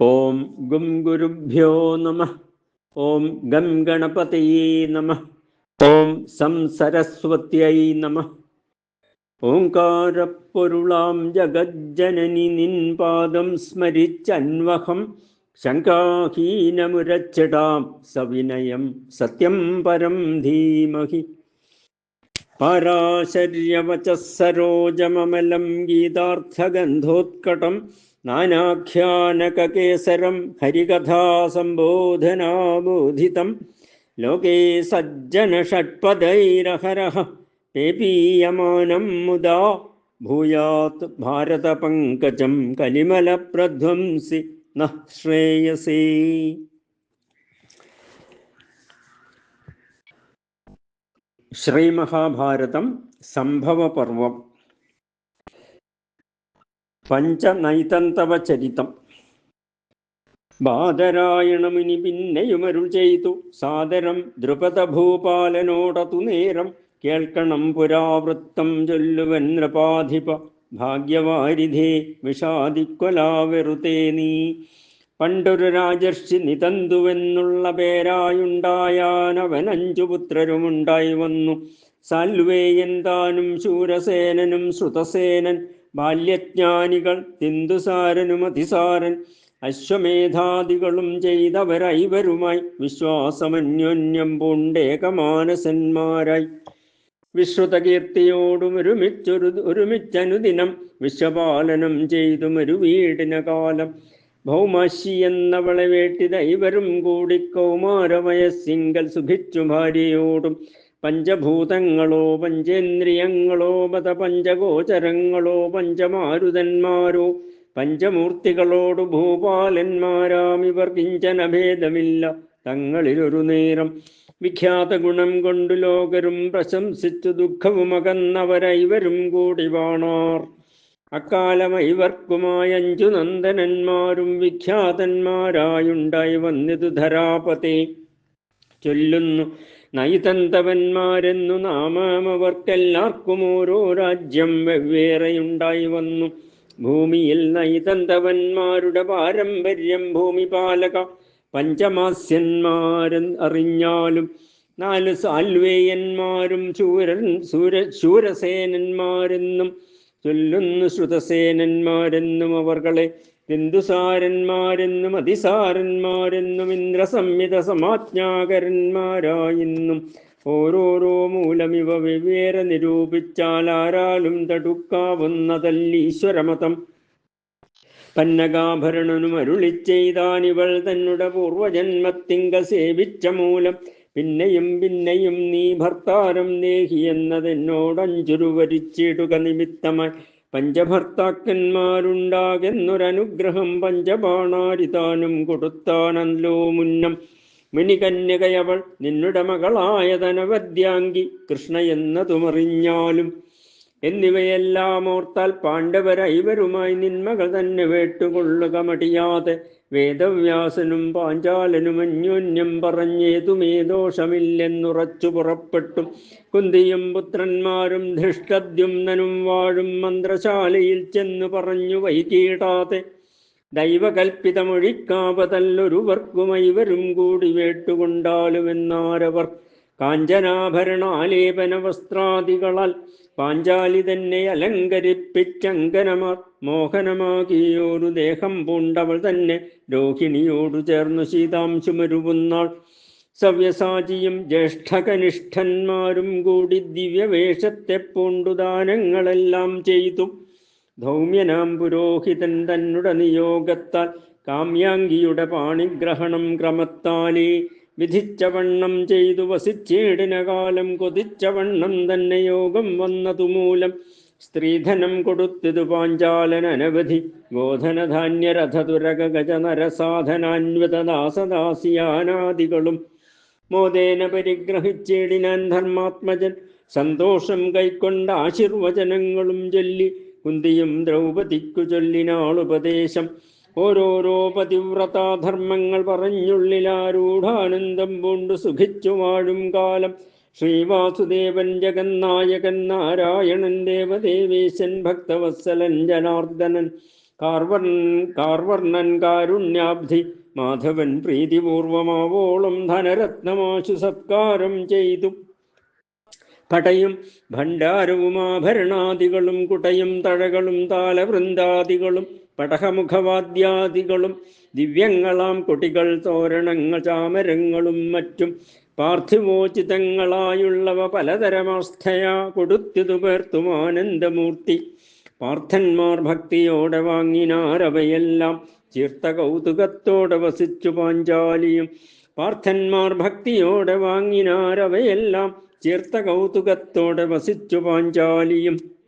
ഓം ഗും ഗുരുഭ്യോ നമ. ഓം ഗം ഗണപതയേ നമ. ഓം സം സരസ്വത്യൈ നമ. ഓംകാരപ്പൊരുളാം ജഗജ്ജനനി നിൻ പാദം സ്മരിച്ചന്വഹം ശങ്കാഹീനമുരച്ചിടാം സവിനയം സത്യം പരം ധീമഹി. പാരാശര്യവചസരോജമമലം ഗീതാർത്ഥഗന്ധോത്കടം നാനാഖ്യാനകകേസരം ഹരികഥാസംബോധനാബോധിതം. ലോകേ സജ്ജനഷട്പദൈരഹരः പേപീയമാനം മുദാ. ഭൂയാത് ഭാരതപങ്കജം കലിമലപ്രധ്വംസി. നഃ ശ്രേയസേ. ശ്രീമഹാഭാരതം സംഭവപർവം. പഞ്ചനൈതന്തവചരിതം ചരിതം ബാദരായണമുനി പിന്നെയുമരുൾ ചെയ്തു. സാദരം ദ്രുപദഭൂപാലനോടതു നേരം കേൾക്കണം പുരാവൃത്തം ചൊല്ലുവൻ നൃപാധിപ. ഭാഗ്യവാരിധേ വിഷാദിക്കൊലാവെറുതേ നീ. പണ്ടൊരു രാജർഷി നിതന്തുവെന്നുള്ള പേരായുണ്ടായാനവനഞ്ചു പുത്രരുമുണ്ടായി വന്നു. സാൽവേയൻ താനും ശൂരസേനനും ശ്രുതസേനൻ ബാല്യജ്ഞാനികൾ തിന്തുസാരനും അതിസാരൻ അശ്വമേധാദികളും ചെയ്തവരൈവരുമായി വിശ്വാസമന്യോന്യം പൂണ്ടേകമാനസന്മാരായി വിശ്രുതകീർത്തിയോടും ഒരുമിച്ചൊരു ഒരുമിച്ചനുദിനം വിശ്വപാലനം ചെയ്തും ഒരു വീടിന കാലം ഭൗമാശി എന്നവളെ വേട്ടിത ഇവരും കൂടി കൗമാരവയസ്സിങ്കൽ സുഭിച്ചു ഭാര്യയോടും പഞ്ചഭൂതങ്ങളോ പഞ്ചേന്ദ്രിയങ്ങളോ മത പഞ്ചഗോചരങ്ങളോ പഞ്ചമാരുതന്മാരോ പഞ്ചമൂർത്തികളോടു ഭൂപാലന്മാരാം ഇവർ കിഞ്ചന ഭേദമില്ല തങ്ങളിലൊരു നേരം വിഖ്യാത ഗുണം കൊണ്ടു ലോകരും പ്രശംസിച്ചു ദുഃഖവുമകന്നവരൈവരും കൂടി വാണാർ. അക്കാലം ഇവർക്കുമായ നന്ദനന്മാരും വിഖ്യാതന്മാരായുണ്ടായി വന്നിതു ധരാപതി. ചൊല്ലുന്നു നൈതന്തവന്മാരെന്നു നാമമവർക്കെല്ലാവർക്കും ഓരോ രാജ്യം വെവ്വേറെയുണ്ടായി വന്നു. ഭൂമിയിൽ നൈതന്തവന്മാരുടെ പാരമ്പര്യം ഭൂമിപാലക പഞ്ചമാസ്യന്മാരൻ അറിഞ്ഞാലും നാല് സാൽവേയന്മാരും ശൂരൻ ശൂര ശൂരസേനന്മാരെന്നും ചൊല്ലുന്നു ശ്രുതസേനന്മാരെന്നും അവർകളെ ബിന്ദുസാരന്മാരെന്നും അതിസാരന്മാരെന്നും ഇന്ദ്രസംഹിത സമാജ്ഞാകരന്മാരായിന്നും ഓരോരോ മൂലമിവ വെവ്വേറെ നിരൂപിച്ചാൽ ആരാലും തടുക്കാവുന്നതല്ലീശ്വരമതം പന്നകാഭരണനും അരുളിച്ചെയ്താനിവൾ തന്നുടെ പൂർവജന്മത്തിങ്ക സേവിച്ച മൂലം പിന്നെയും പിന്നെയും നീ ഭർത്താരം നേഹി എന്നതെന്നോടഞ്ചുരു വരിച്ചിടുക നിമിത്തമായി പഞ്ചഭർത്താക്കന്മാരുണ്ടാകെന്നൊരനുഗ്രഹം പഞ്ചബാണാരിതാനും കൊടുത്താനല്ലോ മുന്നം. മുനികന്യകയവൾ നിന്നുടെ മകളായ ധനവദ്യാങ്കി കൃഷ്ണ എന്നതുമറിഞ്ഞാലും എന്നിവയെല്ലാം ഓർത്താൽ പാണ്ഡവരൈവരുമായി നിന്മകൾ തന്നെ വേട്ടുകൊള്ളുക മടിയാതെ. വേദവ്യാസനും പാഞ്ചാലനും അന്യോന്യം പറഞ്ഞേതുമേ ദോഷമില്ലെന്നുറച്ചു പുറപ്പെട്ടു. കുന്തിയും പുത്രന്മാരും ധൃഷ്ടദ്യുംനും വാഴും മന്ത്രശാലയിൽ ചെന്നു പറഞ്ഞു വൈകീടാതെ. ദൈവകൽപ്പിതമൊഴിക്കാപതല്ലൊരുവർക്കുമൈവരും കൂടി വേട്ടുകൊണ്ടാലുമെന്നാരവർ കാഞ്ചനാഭരണാലേപന വസ്ത്രാദികളാൽ പാഞ്ചാലി തന്നെ അലങ്കരിപ്പിച്ചങ്കനമാർ മോഹനമാകിയൊരു ദേഹം പൂണ്ടവൾ തന്നെ രോഹിണിയോടു ചേർന്നു ശീതാംശുമരുവുന്നാൾ സവ്യസാചിയും ജ്യേഷ്ഠകനിഷ്ഠന്മാരും കൂടി ദിവ്യവേഷത്തെ പൂണ്ടുദാനങ്ങളെല്ലാം ചെയ്തു. ധൗമ്യനാം പുരോഹിതൻ തന്നുട നിയോഗത്താൽ കാമ്യാംഗിയുടെ പാണിഗ്രഹണം ക്രമത്താലേ വിധിച്ചവണ്ണം ചെയ്തു വസിച്ചേടിന കാലം കൊതിച്ചവണ്ണം തന്നെ യോഗം വന്നതു മൂലം സ്ത്രീധനം കൊടുത്തിതു പാഞ്ചാലൻ അനവധി ഗോധനധാന്യരഥതുരക ഗജനരസാധനാന്വതദാസദാസിയാനാദികളും മോദേന പരിഗ്രഹിച്ചേടിനാൻ ധർമാത്മജൻ സന്തോഷം കൈക്കൊണ്ട ആശീർവചനങ്ങളും ചൊല്ലി കുന്തിയും ദ്രൗപദിക്കു ചൊല്ലിനാളുപദേശം. ഓരോരോ പതിവ്രതാധർമ്മങ്ങൾ പറഞ്ഞുള്ളിലാരൂഢാനന്ദം പൂണ്ടു സുഖിച്ചു വാഴും കാലം. ശ്രീവാസുദേവൻ ജഗന്നായകൻ നാരായണൻ ദേവദേവേശൻ ഭക്തവത്സലൻ ജനാർദ്ദനൻ കാർവൺ കാർവർണൻ കാരുണ്യാബ്ധി മാധവൻ പ്രീതിപൂർവമാവോളം ധനരത്നമാശു സത്കാരം ചെയ്തു. പടയും ഭണ്ഡാരവും ആഭരണാദികളും കുടയും തഴകളും താലവൃന്ദാദികളും പടഹമുഖവാദ്യാദികളും ദിവ്യങ്ങളാം കൊടികൾ തോരണങ്ങൾ ചാമരങ്ങളും മറ്റും പാർത്ഥിവോചിതങ്ങളായുള്ളവ പലതരമാസ്ഥയാ കൊടുത്തിതു പേർത്തും ആനന്ദമൂർത്തി പാർത്ഥന്മാർ ഭക്തിയോടെ വാങ്ങിനാരവയെല്ലാം ചീർത്ത കൗതുകത്തോടെ വസിച്ചു പാഞ്ചാലിയും പാർത്ഥന്മാർ ഭക്തിയോടെ വാങ്ങിനാരവയെല്ലാം ചീർത്ത കൗതുകത്തോടെ വസിച്ചു പാഞ്ചാലിയും